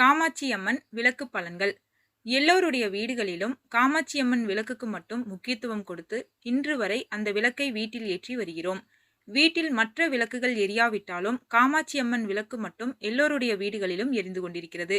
காமாட்சி அம்மன் விளக்கு பலன்கள். எல்லோருடைய வீடுகளிலும் காமாட்சி அம்மன் விளக்குக்கு மட்டும் முக்கியத்துவம் கொடுத்து இன்று வரை அந்த விளக்கை வீட்டில் ஏற்றி வருகிறோம். வீட்டில் மற்ற விளக்குகள் எரியாவிட்டாலும் காமாட்சி அம்மன் விளக்கு மட்டும் எல்லோருடைய வீடுகளிலும் எரிந்து கொண்டிருக்கிறது.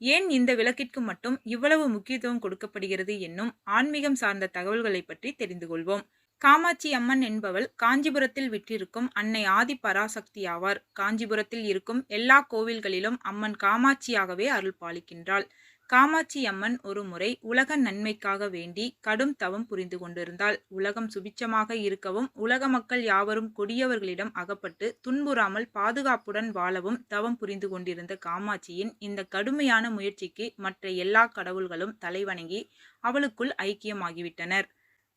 ஏன் இந்த விளக்கிற்கு மட்டும் இவ்வளவு முக்கியத்துவம் கொடுக்கப்படுகிறது என்னும் ஆன்மீகம் சார்ந்த தகவல்களை பற்றி தெரிந்து கொள்வோம். காமாட்சி அம்மன் என்பவள் காஞ்சிபுரத்தில் விற்றிருக்கும் அன்னை ஆதி பராசக்தி ஆவார் காஞ்சிபுரத்தில் இருக்கும் எல்லா கோவில்களிலும் அம்மன் காமாட்சியாகவே அருள் பாலிக்கின்றாள். காமாட்சி அம்மன் ஒரு முறை உலக நன்மைக்காக வேண்டி கடும் தவம் புரிந்து கொண்டிருந்தாள். உலகம் சுபிச்சமாக இருக்கவும் உலக மக்கள் யாவரும் கொடியவர்களிடம் அகப்பட்டு துன்புறாமல் பாதுகாப்புடன் வாழவும் தவம் புரிந்து கொண்டிருந்த காமாட்சியின் இந்த கடுமையான முயற்சிக்கு மற்ற எல்லா கடவுள்களும் தலைவணங்கி அவளுக்குள் ஐக்கியமாகிவிட்டனர்.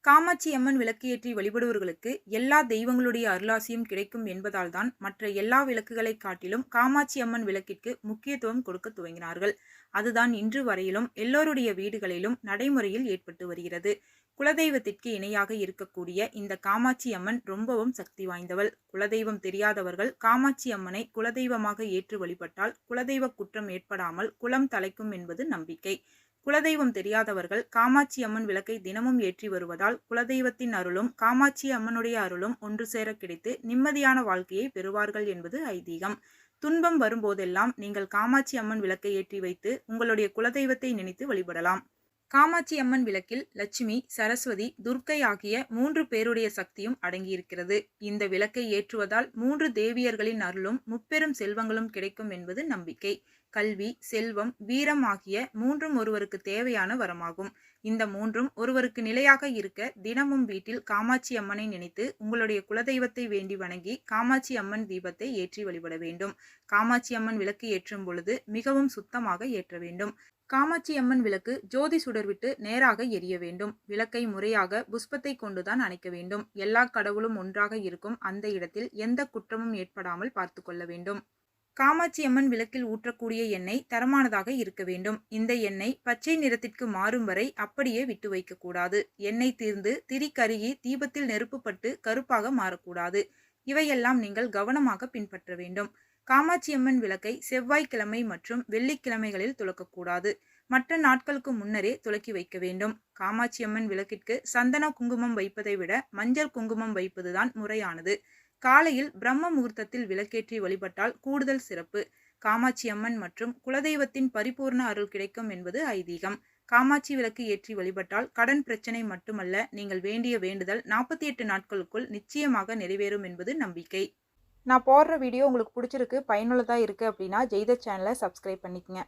காமாட்சி அம்மன் விளக்கு ஏற்றி வழிபடுவர்களுக்கு எல்லா தெய்வங்களுடைய அருளாசியும் கிடைக்கும் என்பதால் தான் மற்ற எல்லா விளக்குகளை காட்டிலும் காமாட்சி அம்மன் விளக்கிற்கு முக்கியத்துவம் கொடுக்க துவங்கினார்கள். அதுதான் இன்று வரையிலும் எல்லோருடைய வீடுகளிலும் நடைமுறையில் ஏற்பட்டு வருகிறது. குலதெய்வத்திற்கு இணையாக இருக்கக்கூடிய இந்த காமாட்சி அம்மன் ரொம்பவும் சக்தி வாய்ந்தவள். குலதெய்வம் தெரியாதவர்கள் காமாட்சி அம்மனை குலதெய்வமாக ஏற்று வழிபட்டால் குலதெய்வ குற்றம் ஏற்படாமல் குலம் தலைக்கும் என்பது நம்பிக்கை. குலதெய்வம் தெரியாதவர்கள் காமாட்சி அம்மன் விளக்கை தினமும் ஏற்றி வருவதால் குலதெய்வத்தின் அருளும் காமாட்சி அம்மனுடைய அருளும் ஒன்று சேர கிடைத்து நிம்மதியான வாழ்க்கையை பெறுவார்கள் என்பது ஐதீகம். துன்பம் வரும்போதெல்லாம் நீங்கள் காமாட்சி அம்மன் விளக்கை ஏற்றி வைத்து உங்களுடைய குலதெய்வத்தை நினைத்து வழிபடலாம். காமாட்சி அம்மன் விளக்கில் லட்சுமி சரஸ்வதி துர்க்கை ஆகிய மூன்று பேருடைய சக்தியும் அடங்கியிருக்கிறது. இந்த விளக்கை ஏற்றுவதால் மூன்று தேவியர்களின் அருளும் முப்பெரும் செல்வங்களும் கிடைக்கும் என்பது நம்பிக்கை. கல்வி செல்வம் வீரம் ஆகிய மூன்றும் ஒருவருக்கு தேவையான வரமாகும். இந்த மூன்றும் ஒருவருக்கு நிலையாக இருக்க தினமும் வீட்டில் காமாட்சி அம்மனை நினைத்து உங்களுடைய குலதெய்வத்தை வேண்டி வணங்கி காமாட்சி அம்மன் தீபத்தை ஏற்றி வழிபட வேண்டும். காமாட்சி அம்மன் விளக்கு ஏற்றும் பொழுது மிகவும் சுத்தமாக ஏற்ற வேண்டும். காமாட்சி அம்மன் விளக்கு ஜோதி சுடர்விட்டு நேராக எரிய வேண்டும். விளக்கை முறையாக புஷ்பத்தை கொண்டுதான் அணைக்க வேண்டும். எல்லா கடவுளும் ஒன்றாக இருக்கும் அந்த இடத்தில் எந்த குற்றமும் ஏற்படாமல் பார்த்து கொள்ள வேண்டும். காமாட்சி அம்மன் விளக்கில் ஊற்றக்கூடிய எண்ணெய் தரமானதாக இருக்க வேண்டும். இந்த எண்ணெய் பச்சை நிறத்திற்கு மாறும் வரை அப்படியே விட்டு வைக்கக்கூடாது. எண்ணெய் தீர்ந்து திரி கருகி தீபத்தில் நெருப்புப்பட்டு கருப்பாக மாறக்கூடாது. இவையெல்லாம் நீங்கள் கவனமாக பின்பற்ற வேண்டும். காமாட்சி அம்மன் விளக்கை செவ்வாய்க்கிழமை மற்றும் வெள்ளிக்கிழமைகளில் துளக்கக்கூடாது மற்ற நாட்களுக்கு முன்னரே துளக்கி வைக்க வேண்டும். காமாட்சி அம்மன் விளக்கிற்கு சந்தன குங்குமம் வைப்பதை விட மஞ்சள் குங்குமம் வைப்பதுதான் முறையானது. காலையில் பிரம்ம முகூர்த்தத்தில் விளக்கேற்றி வழிபட்டால் கூடுதல் சிறப்பு. காமாட்சி அம்மன் மற்றும் குலதெய்வத்தின் பரிபூர்ண அருள் கிடைக்கும் என்பது ஐதீகம். காமாட்சி விளக்கு ஏற்றி வழிபட்டால் கடன் பிரச்சனை மட்டுமல்ல நீங்கள் வேண்டிய வேண்டுதல் நாற்பத்தி எட்டு நாட்களுக்குள் நிச்சயமாக நிறைவேறும் என்பது நம்பிக்கை. நான் போடுற வீடியோ உங்களுக்கு பிடிச்சிருக்கு பயனுள்ளதாக இருக்குது அப்படின்னா ஜெய்த சேனலை சப்ஸ்கிரைப் பண்ணிக்கங்க.